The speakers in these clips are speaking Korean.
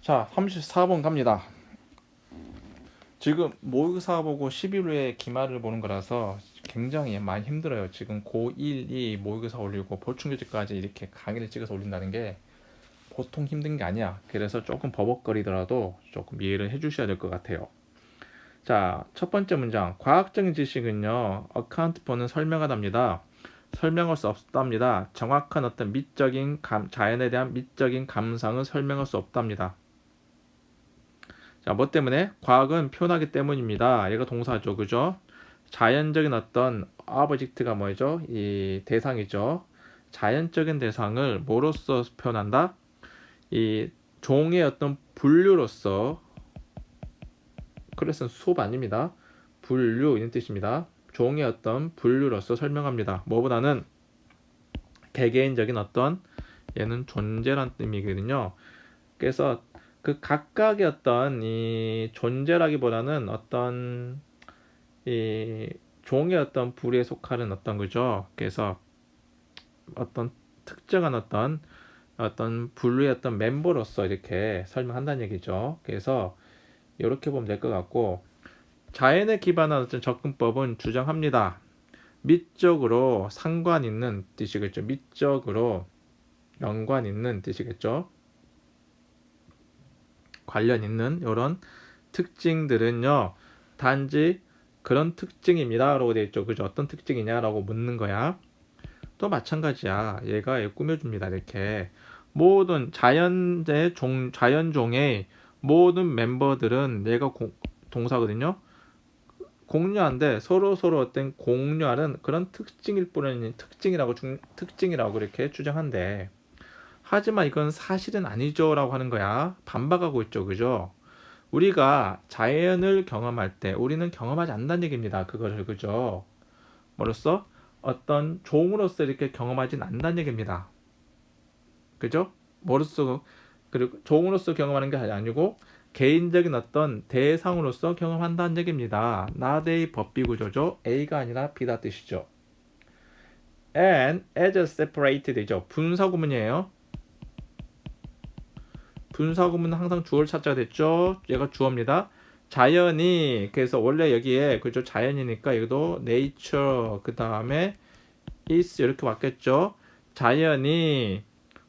자, 34번 갑니다. 지금 모의고사 보고 11회 기말을 보는 거라서 굉장히 많이 힘들어요. 지금 고1, 2 모의고사 올리고 보충교재까지 이렇게 강의를 찍어서 올린다는 게 보통 힘든 게 아니야. 그래서 조금 버벅거리더라도 조금 이해를 해주셔야 될 것 같아요. 자, 첫 번째 문장. 과학적인 지식은요, for는 설명하답니다. 설명할 수 없답니다. 정확한 어떤 미적인 감, 자연에 대한 미적인 감상은 설명할 수 없답니다. 자, 뭐 때문에? 과학은 표현하기 때문입니다. 얘가 동사죠. 그죠? 자연적인 어떤 object가 뭐죠? 이 대상이죠. 자연적인 대상을 뭐로써 표현한다? 이 종의 어떤 분류로서 그래서 수업 아닙니다. 분류 이런 뜻입니다. 종의 어떤 분류로서 설명합니다. 뭐보다는 개개인적인 어떤 얘는 존재란 의미거든요. 그래서 그 각각의 어떤 이 존재라기보다는 어떤 이 종의 어떤 부류에 속하는 어떤 거죠. 그래서 어떤 특정한 어떤 어떤 분류의 어떤 멤버로서 이렇게 설명한다는 얘기죠. 그래서 이렇게 보면 될 것 같고 자연에 기반한 어떤 접근법은 주장합니다. 미적으로 상관 있는 뜻이겠죠. 미적으로 연관 있는 뜻이겠죠. 관련 있는 이런 특징들은요. 단지 그런 특징입니다 라고 되어 있죠. 그죠? 어떤 특징이냐라고 묻는 거야. 또 마찬가지야. 얘가 얘 꾸며줍니다. 이렇게 모든 자연의 종 자연종의 모든 멤버들은 얘가 공, 동사거든요. 공유한데 서로 서로 어떤 공유하는 그런 특징일 뿐인 특징이라고 중, 특징이라고 이렇게 주장한대. 하지만 이건 사실은 아니죠라고 하는 거야. 반박하고 있죠, 그죠? 우리가 자연을 경험할 때 우리는 경험하지 않는다는 얘기입니다. 그거를 그죠? 뭐로써 어떤 종으로서 이렇게 경험하진 않는다는 얘기입니다. 그죠? 뭐로써 그리고 종으로서 경험하는 게 아니고 개인적인 어떤 대상으로서 경험한다는 얘기입니다. 나대의 법비 구조죠. A가 아니라 B다 뜻이죠. and as a separated이죠. 분사 구문이에요. 분사 구문은 항상 주어를 찾아야 됐죠. 얘가 주어입니다. 자연이 그래서 원래 여기에 그죠 자연이니까 이것도 nature 그 다음에 is 이렇게 왔겠죠. 자연이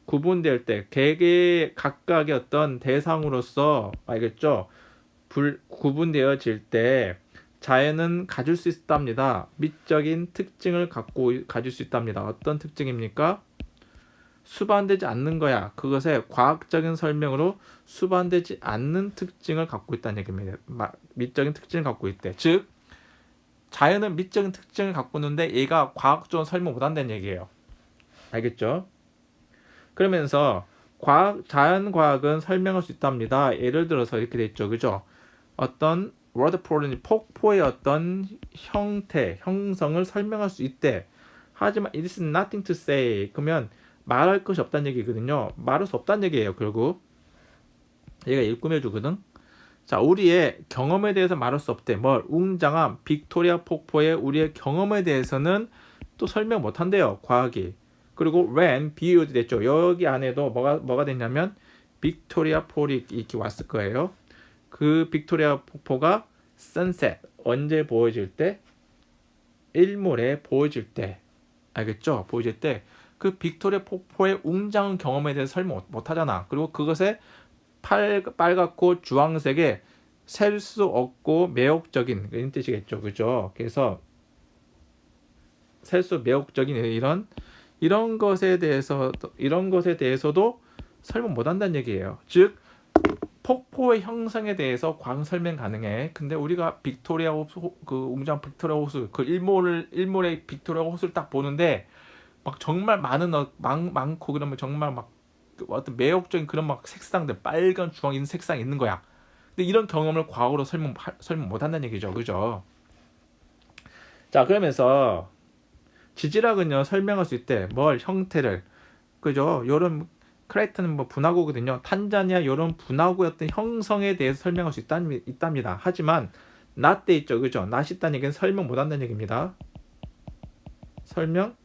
구분될 때 개개 각각의 어떤 대상으로서 알겠죠? 불 구분되어질 때 자연은 가질 수 있답니다. 미적인 특징을 갖고 가질 수 있답니다. 어떤 특징입니까? 수반되지 않는 거야. 그것의 과학적인 설명으로 수반되지 않는 특징을 갖고 있다는 얘기입니다. 미적인 특징을 갖고 있대. 즉 자연은 미적인 특징을 갖고 있는데 얘가 과학적으로 설명 못 한다는 얘기예요. 알겠죠? 그러면서 과학, 자연과학은 설명할 수 있답니다. 예를 들어서 이렇게 돼 있죠. 그죠? 어떤 워드폴은 폭포의 어떤 형태, 형성을 설명할 수 있대. 하지만 it is nothing to say. 그러면 말할 것이 없다는 얘기거든요. 말할 수 없다는 얘기예요. 결국 얘가 일꿈해 주거든. 자, 우리의 경험에 대해서 말할 수 없대. 뭘 웅장한 빅토리아 폭포의 우리의 경험에 대해서는 또 설명 못 한대요. 과학이. 그리고 when 비유도 됐죠. 여기 안에도 뭐가 뭐가 됐냐면 빅토리아 폴이 이렇게 왔을 거예요. 그 빅토리아 폭포가 sunset 언제 보여질 때 일몰에 보여질 때 알겠죠? 보여질 때 그 빅토리아 폭포의 웅장한 경험에 대해서 설명 못 하잖아. 그리고 그것에 팔, 빨갛고 주황색의 셀 수 없고 매혹적인 이런 뜻이겠죠. 그죠? 그래서 셀 수 매혹적인 이런 이런 것에 대해서 이런 것에 대해서도 설명 못 한다는 얘기예요. 즉 폭포의 형성에 대해서 광 설명 가능해. 근데 우리가 빅토리아 호수 그 웅장 빅토리아 호수 그 일몰을 일몰의 빅토리아 호수를 딱 보는데 막 정말 많은 어, 많, 많고 그러면 정말 막 어떤 매혹적인 그런 막 색상들 빨간 주황 있는 색상이 있는 거야. 근데 이런 경험을 과거로 설명 설명 못 한다는 얘기죠. 그죠? 자, 그러면서 지질학은요 설명할 수 있대. 뭘? 형태를. 그죠? 요런 크레이트는 뭐 분화구거든요. 탄자니아 요런 분화구의 어떤 형성에 대해서 설명할 수 있다, 있답니다. 하지만 돼 있죠. 그죠? not 있다는 얘기는 설명 못 한다는 얘기입니다. 설명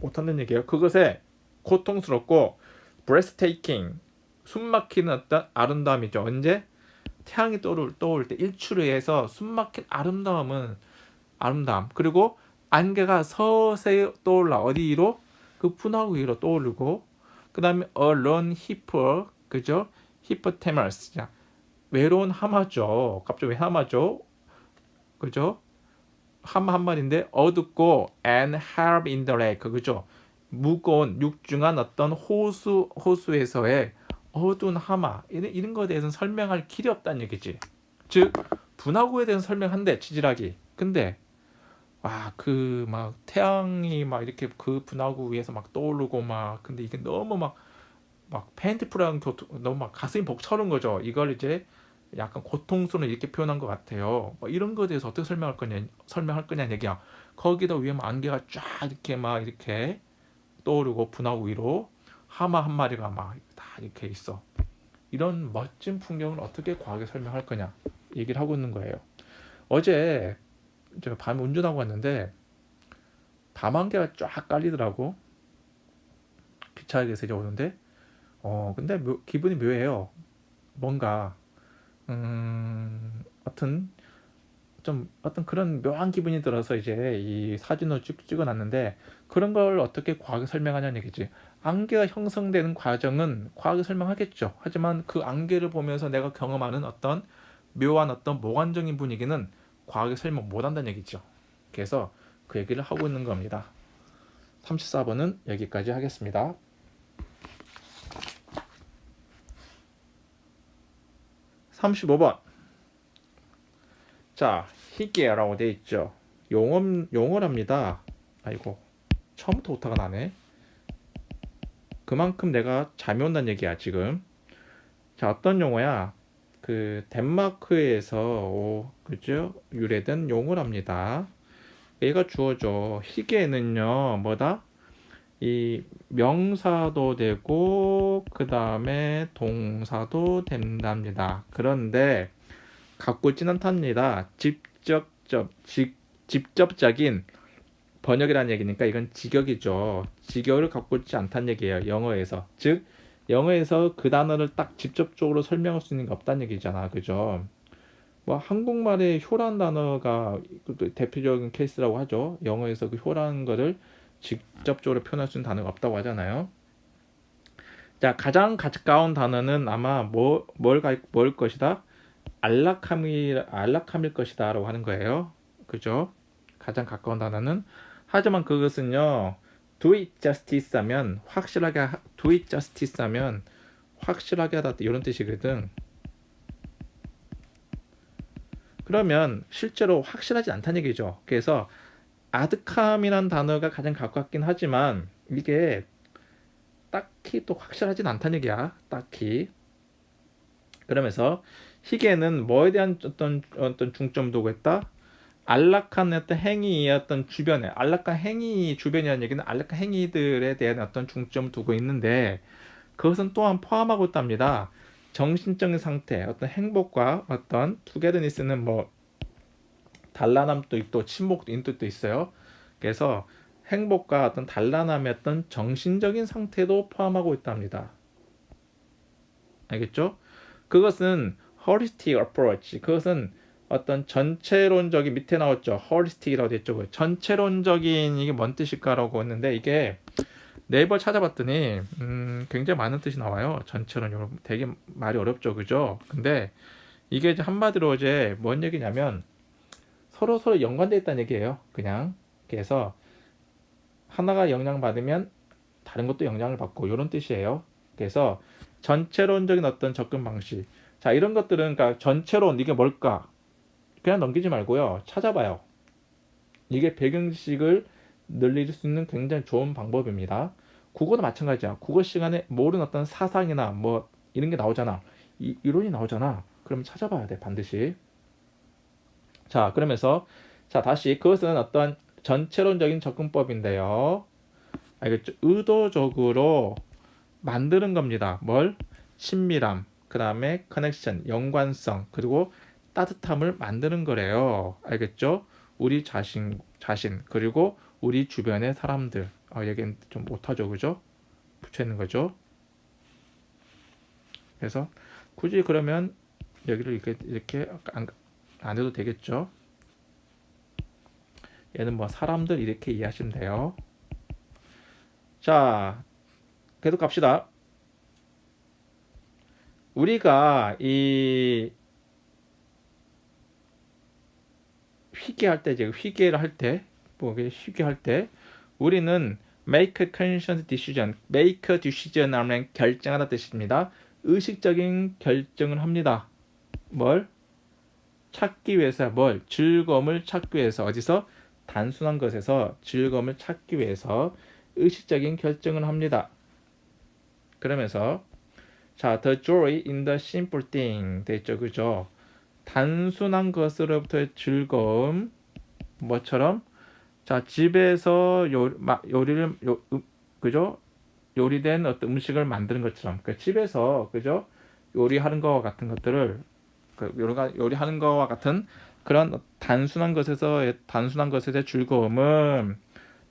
못 한다는 얘기예요 그것에 고통스럽고 breathtaking 숨막히는 어떤 아름다움이죠. 언제 태양이 떠올, 떠올 때 일출에 의해서 숨막힌 아름다움은 아름다움. 그리고 안개가 서서히 떠올라 어디로 그 분화구 위로 떠오르고 그 다음에 alone hippo 그죠? hippopotamus 자, 외로운 하마죠. 갑자기 왜 하마죠? 그죠? 하마 한 마리인데 어둡고 and harp in the lake 그죠? 무거운 육중한 어떤 호수 호수에서의 어두운 하마 이런 이런 거에 대해서는 설명할 길이 없다는 얘기지. 즉 분화구에 대해서 설명한대 치질하기. 근데 와 그 막 태양이 막 이렇게 그 분화구 위에서 막 떠오르고 막 근데 이게 너무 막 막 팬티프랑 교통 너무 막 가슴이 벅차는 거죠. 이걸 이제 약간 고통스러운 이렇게 표현한 것 같아요. 뭐 이런 거에 대해서 어떻게 설명할 거냐 설명할 거냐는 얘기야. 거기다 위에 막 안개가 쫙 이렇게 막 이렇게 떠오르고 분화구 위로 하마 한 마리가 막 다 이렇게 있어. 이런 멋진 풍경을 어떻게 과하게 설명할 거냐 얘기를 하고 있는 거예요. 어제 제가 밤에 운전하고 왔는데 밤 안개가 쫙 깔리더라고. 기차역에서 이제 오는데 어 근데 묘- 기분이 묘해요. 뭔가 음 어떤 좀 어떤 그런 묘한 기분이 들어서 이제 이 사진을 쭉 찍어놨는데 그런 걸 어떻게 과학에 설명하냐는 얘기지. 안개가 형성되는 과정은 과학에 설명하겠죠. 하지만 그 안개를 보면서 내가 경험하는 어떤 묘한 어떤 몽환적인 분위기는 과학에 설명 못한다는 얘기죠. 그래서 그 얘기를 하고 있는 겁니다. 34번은 여기까지 하겠습니다. 35번. 자, 희귀라고 돼 있죠. 용어 용어랍니다. 아이고, 처음부터 오타가 나네. 그만큼 내가 잠이 온다는 얘기야, 지금. 자, 어떤 용어야? 그 덴마크에서 오, 그죠? 유래된 용어랍니다. 얘가 주어져. 희귀에는요, 뭐다? 이 명사도 되고 그 다음에 동사도 된답니다. 그런데 갖고 있지는 않답니다. 직접적 직, 직접적인 번역이라는 얘기니까 이건 직역이죠. 직역을 갖고 있지 않다는 얘기예요. 영어에서 즉 영어에서 그 단어를 딱 직접적으로 설명할 수 있는 게 없다는 얘기잖아. 그죠? 뭐 한국말의 효란 단어가 그 대표적인 케이스라고 하죠. 영어에서 그 효라는 거를 직접적으로 표현할 수 있는 단어가 없다고 하잖아요. 자, 가장 가까운 단어는 아마 뭐, 뭘, 가, 뭘 것이다? 안락함이, 안락함일 것이다 라고 하는 거예요. 그죠? 가장 가까운 단어는. 하지만 그것은요, do it justice 하면, 확실하게, 하- do it justice 하면, 확실하게 하다, 이런 뜻이거든. 그러면 실제로 확실하지 않다는 얘기죠. 그래서 아드캄이란 단어가 가장 가깝긴 하지만 이게 딱히 또 확실하진 않다는 얘기야. 딱히. 그러면서 희계는 뭐에 대한 어떤 어떤 중점 두고 했다? 안락한 어떤 어떤 주변에 안락한 행위 주변이라는 얘기는 안락한 행위들에 대한 어떤 중점을 두고 있는데 그것은 또한 포함하고 있답니다. 정신적인 상태, 어떤 행복과 어떤 투게더니스는 뭐 단란함도 있고 침묵도 있는 뜻도 있어요. 그래서 행복과 어떤 단란함의 어떤 정신적인 상태도 포함하고 있답니다. 알겠죠? 그것은 holistic approach. 그것은 어떤 전체론적인 밑에 나왔죠. holistic이라고 됐죠. 그 전체론적인 이게 뭔 뜻일까라고 했는데 이게 네이버 찾아봤더니 음, 굉장히 많은 뜻이 나와요. 전체론 되게 말이 어렵죠, 그죠? 근데 이게 이제 한마디로 이제 뭔 얘기냐면 서로 서로 연관돼 있다는 얘기예요. 그냥 그래서 하나가 영향 받으면 다른 것도 영향을 받고 이런 뜻이에요. 그래서 전체론적인 어떤 접근 방식. 자 이런 것들은 그러니까 전체론 이게 뭘까? 그냥 넘기지 말고요. 찾아봐요. 이게 배경지식을 늘릴 수 있는 굉장히 좋은 방법입니다. 국어도 마찬가지야. 국어 시간에 모르는 어떤 사상이나 뭐 이런 게 나오잖아. 이, 이론이 나오잖아. 그럼 찾아봐야 돼 반드시. 자 그러면서 자 다시 그것은 어떤 전체론적인 접근법인데요. 알겠죠? 의도적으로 만드는 겁니다. 뭘? 친밀함, 그 다음에 커넥션, 연관성, 그리고 따뜻함을 만드는 거래요. 알겠죠? 우리 자신, 자신, 그리고 우리 주변의 사람들. 아, 얘기는 좀 못하죠, 그죠? 붙여 있는 거죠. 그래서 굳이 그러면 여기를 이렇게 이렇게 안, 안 해도 되겠죠. 얘는 뭐 사람들 이렇게 이해하시면 돼요. 자, 계속 갑시다. 우리가 이 회계할 때, 이제 회계를 할 때, 뭐 회계할 때, 우리는 make a conscious decision, make a decision 하면 결정하다 뜻입니다. 의식적인 결정을 합니다. 뭘? 찾기 위해서 뭘? 즐거움을 찾기 위해서 어디서? 단순한 것에서 즐거움을 찾기 위해서 의식적인 결정을 합니다. 그러면서 자, the joy in the simple thing 됐죠, 그죠? 단순한 것으로부터의 즐거움 뭐처럼 자 집에서 요, 마, 요리를 요, 음, 그죠? 요리된 어떤 음식을 만드는 것처럼 그 집에서 그죠? 요리하는 거와 같은 것들을 그 요리가 요리하는 거와 같은 그런 단순한 것에서 단순한 것에 대해 즐거움은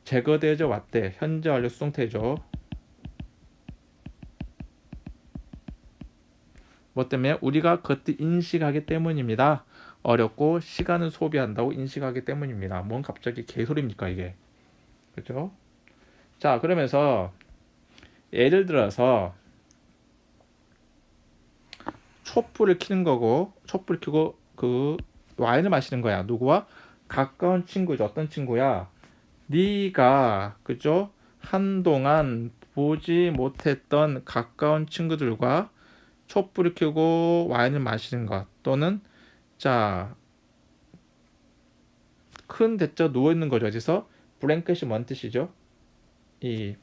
제거되어져 왔대 현재 완료 수동태죠. 뭐 때문에 우리가 그것들 인식하기 때문입니다. 어렵고 시간을 소비한다고 인식하기 때문입니다. 뭔 갑자기 개소리입니까 이게? 그죠? 자 그러면서 예를 들어서 촛불을 켜는 거고 촛불을 켜고 그 와인을 마시는 거야. 누구와? 가까운 친구죠. 어떤 친구야? 네가 그죠? 한동안 보지 못했던 가까운 친구들과 촛불을 켜고 와인을 마시는 것 또는 자 큰 대자 누워 있는 거죠. 어디서 블랭켓이 뭔 뜻이죠? 이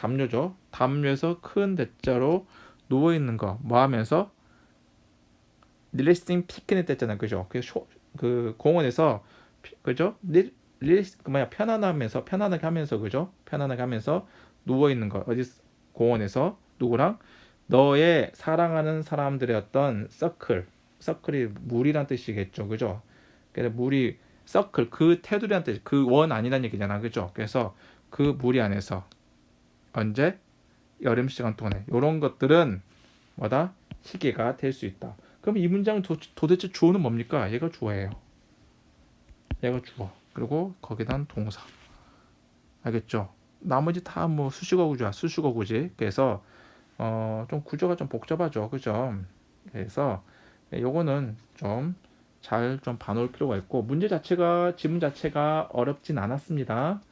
담요죠. 담요에서 큰 대자로 누워 있는 거. 뭐 하면서 릴리스팅 피크닉 됐잖아요. 그죠? 그, 쇼, 그 공원에서 피- 그죠? 릴 릴리스 그 뭐야 편안하면서 편안하게 하면서 그죠? 편안하게 하면서 누워 있는 거. 어디 공원에서 누구랑 너의 사랑하는 사람들의 어떤 서클 서클이 물이란 뜻이겠죠. 그죠? 그래서 물이 서클 그 테두리란 뜻, 그원 아니란 얘기잖아. 그죠? 그래서 그 무리 안에서 언제 여름 시간 동안에 이런 것들은 뭐다 시계가 될 수 있다. 그럼 이 문장 도, 도대체 주어는 뭡니까? 얘가 주어예요. 얘가 주어. 그리고 거기다 동사. 알겠죠? 나머지 다 뭐 수식어 구조야. 수식어 구지. 그래서 어, 좀 구조가 좀 복잡하죠. 그죠? 그래서 요거는 좀 잘좀 봐놓을 필요가 있고 문제 자체가 지문 자체가 어렵진 않았습니다.